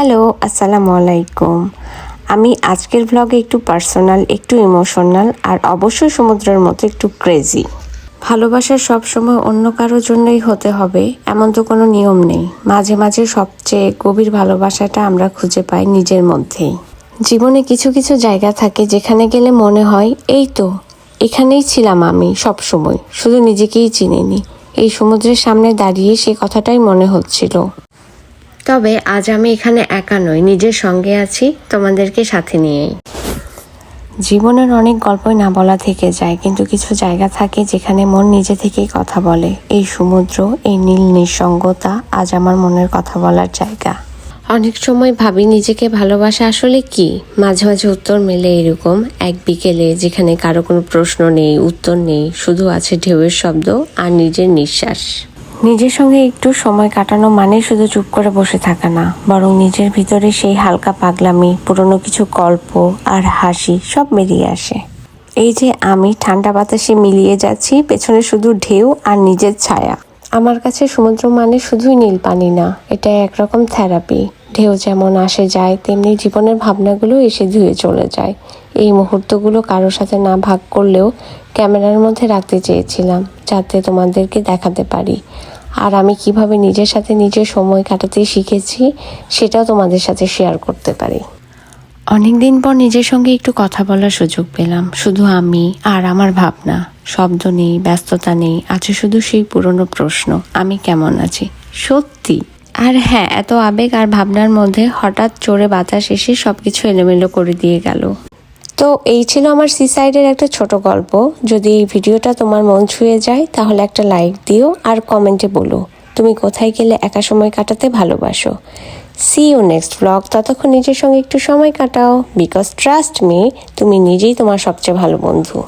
Hello, আসসালামু আলাইকুম। আমি আজকের ভ্লগে একটু পার্সোনাল একটু ইমোশনাল আর অবশ্যই সমুদ্রের মতো একটু ক্রেজি ভালোবাসা সবসময় অন্য কারোর জন্যই হতে হবে, এমন তো কোনো নিয়ম নেই। মাঝে মাঝে সবচেয়ে গভীর ভালোবাসাটা আমরা খুঁজে পাই নিজের মধ্যেই। জীবনে কিছু কিছু জায়গা থাকে যেখানে গেলে মনে হয়, এই তো, এখানেই ছিলাম আমি সব সময় শুধু নিজেকেই চিনিনি। এই সমুদ্রের সামনে দাঁড়িয়ে সে কথাটাই মনে হচ্ছিল। তবে আজ আমি এখানে একা নই নিজের সঙ্গে আছি তোমাদেরকে সাথে নিয়েই। জীবনের অনেক গল্পই না বলা থেকে যায় কিন্তু কিছু জায়গা থাকে যেখানে মন নিজে থেকেই কথা বলে। এই সমুদ্র এই নীল নিঃসঙ্গতা আজ আমার মনের কথা বলার জায়গা। অনেক সময় ভাবি নিজেকে ভালোবাসা আসলে কি? মাঝে মাঝে উত্তর মেলে এরকম এক বিকেলে যেখানে কারও কোনো প্রশ্ন নেই উত্তর নেই শুধু আছে ঢেউয়ের শব্দ আর নিজের নিঃশ্বাস। নিজের সঙ্গে একটু সময় কাটানো মানে শুধু চুপ করে বসে থাকা না, বরং নিজের ভিতরে সেই হালকা পাগলামি, পুরনো কিছু গল্প আর হাসি সব বেরিয়ে আসে। এই যে আমি ঠান্ডা বাতাসে মিলিয়ে যাচ্ছি, পেছনে শুধু ঢেউ আর নিজের ছায়া। আমার কাছে সমুদ্র মানে শুধুই নীল পানি না, এটা একরকম থেরাপি ঢেউ যেমন আসে যায়, তেমনি জীবনের ভাবনাগুলো এসে ধুয়ে চলে যায়। এই মুহূর্তগুলো কারোর সাথে না ভাগ করলেও ক্যামেরার মধ্যে রাখতে চেয়েছিলাম, যাতে তোমাদেরকে দেখাতে পারি। আর আমি কীভাবে নিজের সাথে নিজের সময় কাটাতে শিখেছি, সেটাও তোমাদের সাথে শেয়ার করতে পারি। অনেক দিন পর নিজের সঙ্গে একটু কথা বলার সুযোগ পেলাম। শুধু আমি আর আমার ভাবনা, শব্দ নেই, ব্যস্ততা নেই, আছে শুধু সেই পুরনো প্রশ্ন, আমি কেমন আছি? সত্যি? আর হ্যাঁ এত আবেগ আর ভাবনার মধ্যে হঠাৎ চড়ে বাতাস এসে সব কিছু এলোমেলো করে দিয়ে গেল। তো এই ছিল আমার সিসাইডের একটা ছোট গল্প। যদি এই ভিডিওটা তোমার মন ছুঁয়ে যায়, তাহলে একটা লাইক দিও আর কমেন্টে বলো, তুমি কোথায় গেলে একা সময় কাটাতে ভালোবাসো? সি ইউ নেক্সট ব্লগ ততক্ষণ নিজের সঙ্গে একটু সময় কাটাও। বিকজ ট্রাস্ট মি তুমি নিজেই তোমার সবচেয়ে ভালো বন্ধু।